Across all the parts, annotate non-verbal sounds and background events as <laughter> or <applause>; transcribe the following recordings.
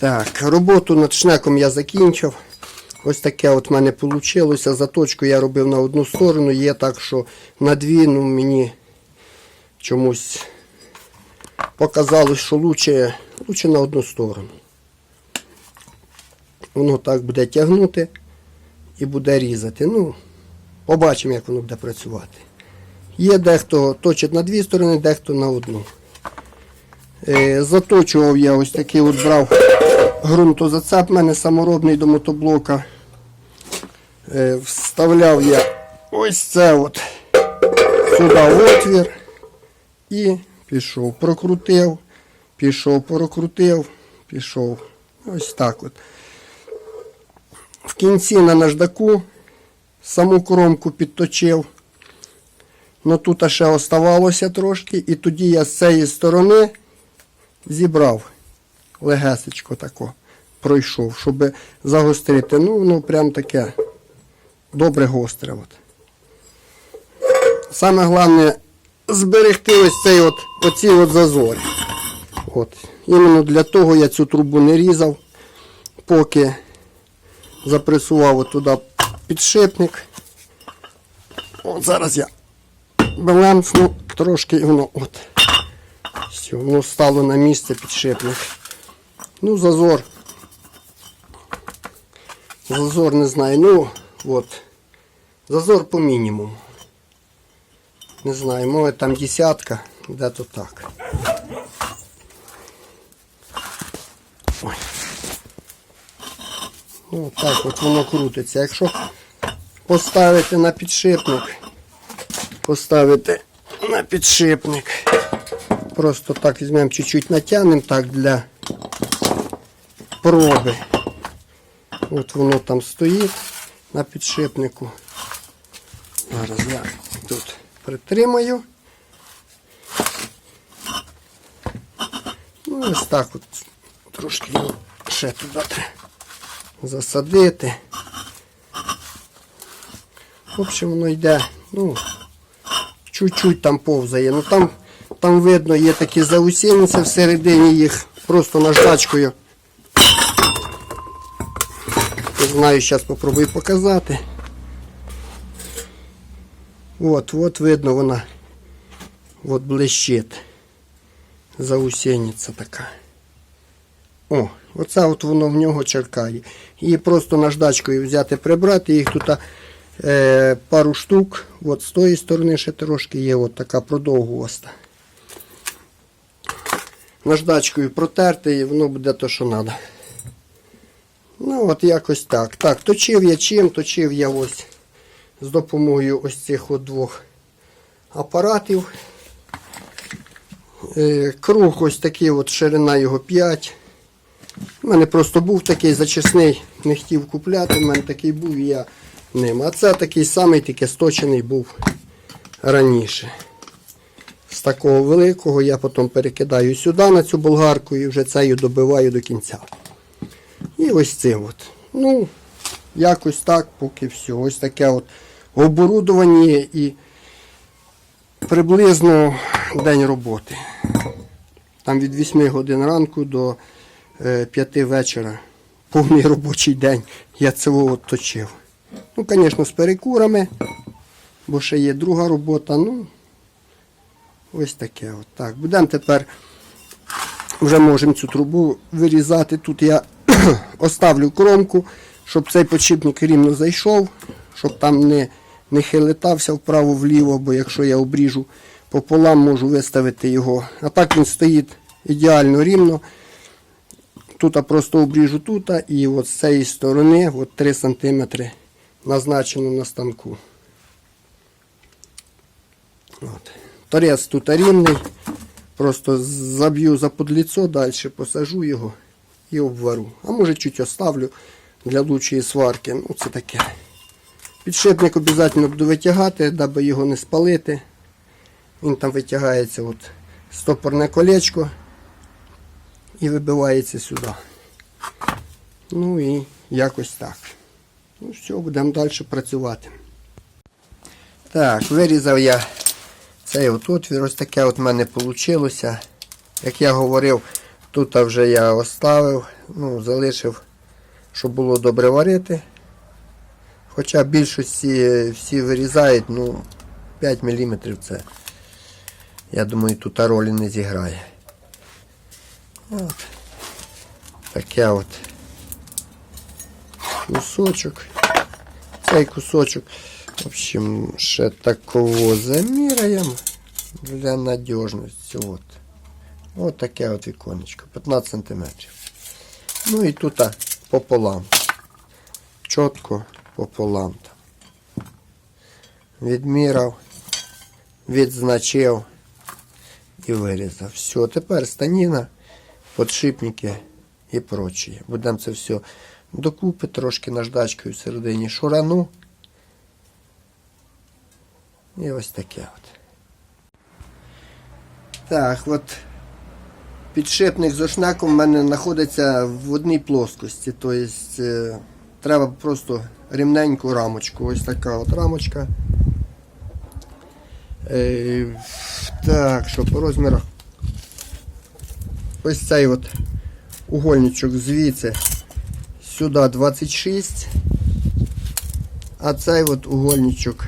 Так, роботу над шнеком я закінчив. Ось таке от в мене вийшло. Заточку я робив на одну сторону. Є так, що на дві, ну мені чомусь показалось, що лучше, лучше на одну сторону. Воно так буде тягнути і буде різати. Ну, побачимо, як воно буде працювати. Є дехто точить на дві сторони, дехто на одну. Е, заточував я ось такий от брав ґрунтозацеп, в мене саморобний до мотоблока. Е, вставляв я ось це от сюди отвір і пішов. Прокрутив, пішов, прокрутив, пішов. Ось так от. В кінці на наждаку саму кромку підточив. Ну тут ще оставалося трошки, і тоді я з цієї сторони зібрав легесечко тако, пройшов, щоб загострити. Ну, воно прям таке добре гостре. От. Саме головне зберегти ось цей от, оці от зазори. От. Іменно для того я цю трубу не різав, поки запресував туди підшипник. От зараз я балансну трошки воно от. Все, воно стало на місце підшипник. Ну, зазор. Зазор не знаю. Ну, от. Зазор по мінімуму. Не знаю, може там десятка, де-то так. Ой. Ну, так от воно крутиться. Якщо поставити на підшипник, поставити на підшипник. Просто так візьмемо чуть-чуть натягнемо так для проби. От воно там стоїть на підшипнику. Зараз я тут притримаю. Ну, ось так от трошки ще туди треба засадити. В общем, воно йде, ну, чуть-чуть там повзає. Ну там, там видно, є такі заусінниці всередині їх просто наждачкою. Не знаю, зараз спробую показати. От, от видно вона. От блищить. Заусениця така. О, оце от воно в нього черкає. Її просто наждачкою взяти, прибрати. Їх тут е, пару штук. От з тої сторони ще трошки є от така продовгуста. Наждачкою протерти і воно буде то, що треба. Ну, от якось так. Так, точив я чим, точив я ось з допомогою ось цих от двох апаратів. Е, Круг ось такий, от ширина його 5. У мене просто був такий зачисний, не хотів купляти, у мене такий був і я ним. А це такий самий тільки сточений був раніше. З такого великого я потім перекидаю сюди на цю болгарку і вже цею добиваю до кінця. І ось цим от. Ну, якось так, поки все. Ось таке от оборудування і приблизно день роботи. Там від 8 годин ранку до е, 5 вечора. Повний робочий день я цього от точив. Ну, звісно, з перекурами, бо ще є друга робота. Ну, ось таке. От так. Будемо тепер вже можемо цю трубу вирізати. Тут я <clears throat> оставлю кромку, щоб цей подшипник рівно зайшов, щоб там не, не хилитався вправо-вліво, бо якщо я обріжу пополам, можу виставити його. А так він стоїть ідеально рівно. Тут просто обріжу тут, і от з цієї сторони от 3 см назначено на станку. От. Торець тут рівний. Просто заб'ю за подліцо, далі посажу його і обвару. А може чуть оставлю для лучшої сварки. Ну, це таке. Підшипник обов'язково буду витягати, даби його не спалити. Він там витягається от стопорне колечко і вибивається сюди. Ну і якось так. Ну все, будемо далі працювати. Так, вирізав я цей от отвір, ось таке от в мене вийшло. Як я говорив, Тут вже я оставив, ну, залишив, щоб було добре варити. Хоча більшості всі вирізають, ну, 5 мм це. Я думаю, тут ролі не зіграє. От. Таке от кусочок. Цей кусочок. В общем, ще такого заміряємо для надіжності. От. От таке от віконечко. 15 см. Ну і тут пополам. Чітко пополам там. Відміряв, відзначив і вирізав. Все, тепер станіна, подшипники і прочі. Будемо це все докупи трошки наждачкою всередині шурану. І ось таке от. Так, от підшипник з ошнеком в мене знаходиться в одній плоскості. Тобто треба просто рівненьку рамочку. Ось така от рамочка. Е, так, що по розмірах. Ось цей от угольничок звідси сюди 26, а цей от угольничок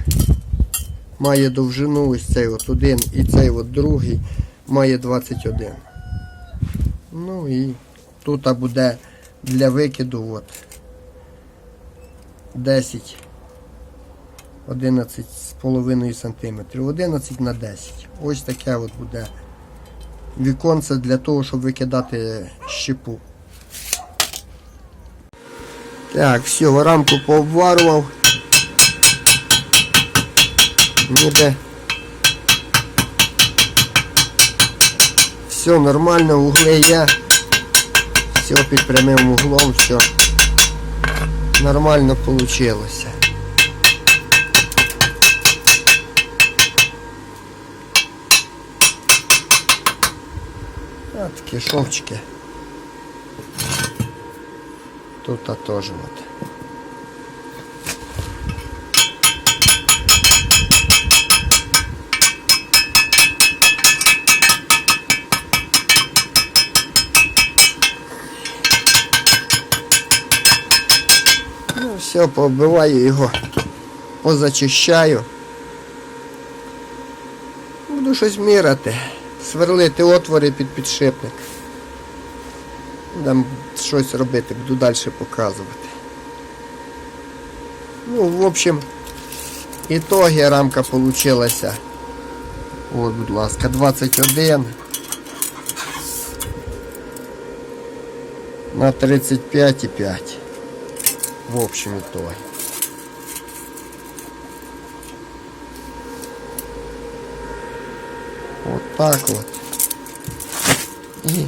має довжину ось цей от один і цей от другий має 21. Ну і тут буде для викиду от 10 11,5 см. 11 на 10. Ось таке от буде віконце для того, щоб викидати щепу. Так, все, рамку пообварував. Ніде. Все нормально, угли є. Все під прямим углом, все нормально получилося. А такі шовчики. Тут а теж от. Ну, все, пооббиваю його, позачищаю. Буду щось міряти, сверлити отвори під підшипник. Будемо щось робити, буду далі показувати. Ну, в общем, ітоги рамка получилася. От, будь ласка, 21 на 35,5. В общем итоге. Вот так вот. И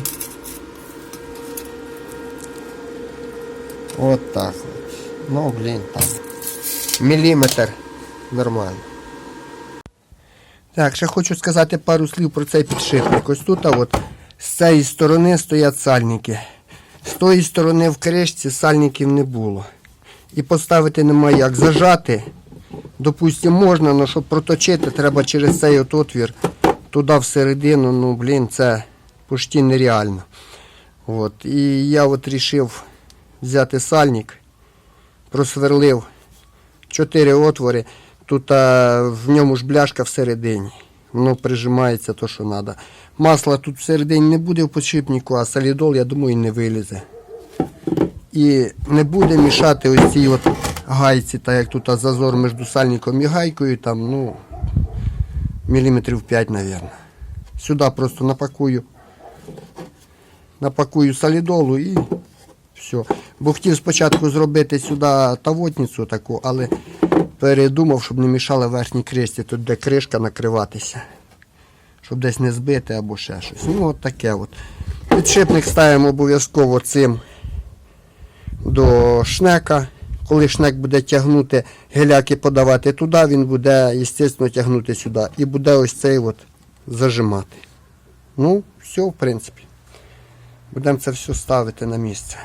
вот так вот. Ну, блин, там міліметр нормально. Так, ще хочу сказати пару слів про цей підшипник. Ось тут а от, з цієї сторони стоять сальники. З тої сторони в кришці сальників не було. І поставити немає як. Зажати, допустимо, можна, але щоб проточити, треба через цей от отвір туди всередину, ну блін, це почти нереально. От. І я от рішив взяти сальник, просверлив чотири отвори. Тут а, в ньому ж бляшка всередині. Воно прижимається то, що треба. Масла тут всередині не буде в подшипнику, а солідол, я думаю, і не вилізе. І не буде мішати ось цій от гайці, так як тут зазор між сальником і гайкою, там, ну, міліметрів 5, мабуть. Сюди просто напакую, напакую солідолу і все. Бо хотів спочатку зробити сюди тавотницю таку, але передумав, щоб не мішала верхній кришці, тут де кришка накриватися. Щоб десь не збити або ще щось. Ну от таке от. Підшипник ставимо обов'язково цим до шнека. Коли шнек буде тягнути геляки подавати туди, він буде, звісно, тягнути сюди. І буде ось цей от зажимати. Ну, все, в принципі. Будемо це все ставити на місце.